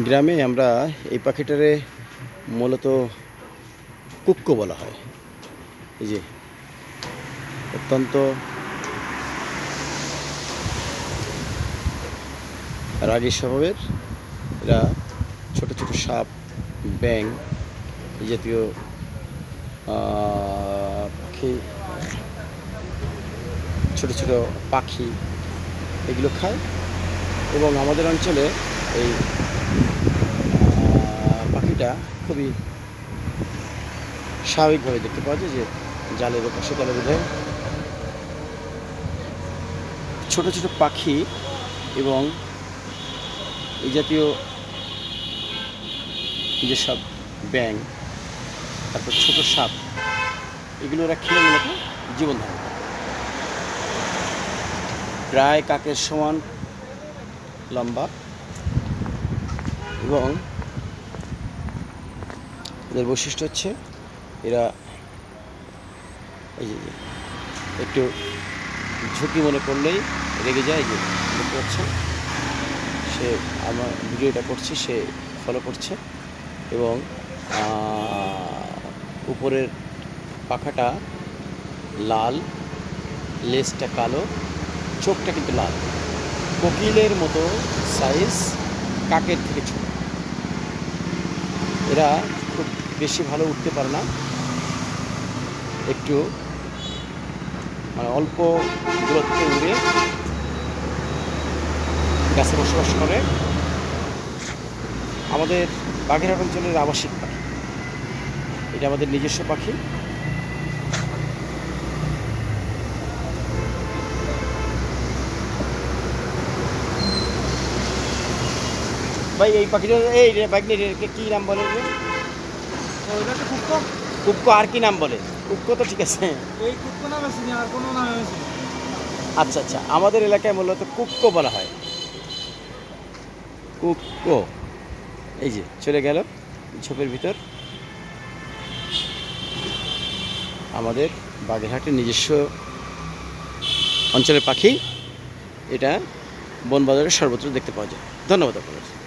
গ্রামে আমরা এই পাখিটারে মূলত কুক্কো বলা হয়। এই যে, অত্যন্ত রাগী স্বভাবের, এরা ছোট ছোট সাপ ব্যাং এই জাতীয় পাখি, ছোট ছোট পাখি এগুলো খায় এবং আমাদের অঞ্চলে এই পাখিটা খুবই স্বাভাবিকভাবে দেখতে পাওয়া যায় যে জালের পাশে তলে বোধ ছোট ছোট পাখি এবং এই জাতীয় যেসব ব্যাং তারপর ছোট সাপ, এগুলো ওরা খেয়ে মূলত জীবন ধারণ। প্রায় কাকের সমান লম্বা এবং এদের বৈশিষ্ট্য হচ্ছে এরা এই যে একটু ঝুঁকি মনে করলেই রেগে যায় যে, দেখতে পাচ্ছেন সে আমার ভিডিওটা করছি, সে ফলো করছে এবং উপরের পাখাটা লাল, লেজটা কালো, চোখটা কিন্তু লাল। কোকিলের মতো সাইজ কাকের থেকে ছোট? এরা খুব বেশি ভালো উঠতে পারে না। একটু মানে অল্প দূরত্বে উড়ে গাছে বসবাস করে। আমাদের বাঘেরা অঞ্চলের আবাসিক পাখি। এটা আমাদের নিজস্ব পাখি। ভাই এই পাখিটা এই রে, কি নাম বলে কুক্কো। কুক্কো আর কি নাম বলে? কুক্কো তো ঠিক আছে। এই কুক্কো নামে চিনি আর কোনো নামে আচ্ছা আচ্ছা আমাদের এলাকায় মূলত কুক্কো বলা হয়। কুক্কো এই যে চলে গেল ঝোপের ভিতর। আমাদের বাগেরহাটের নিজস্ব অঞ্চলের পাখি। এটা বনবাজারে সর্বত্র দেখতে পাওয়া যায়। ধন্যবাদ আপনাদের।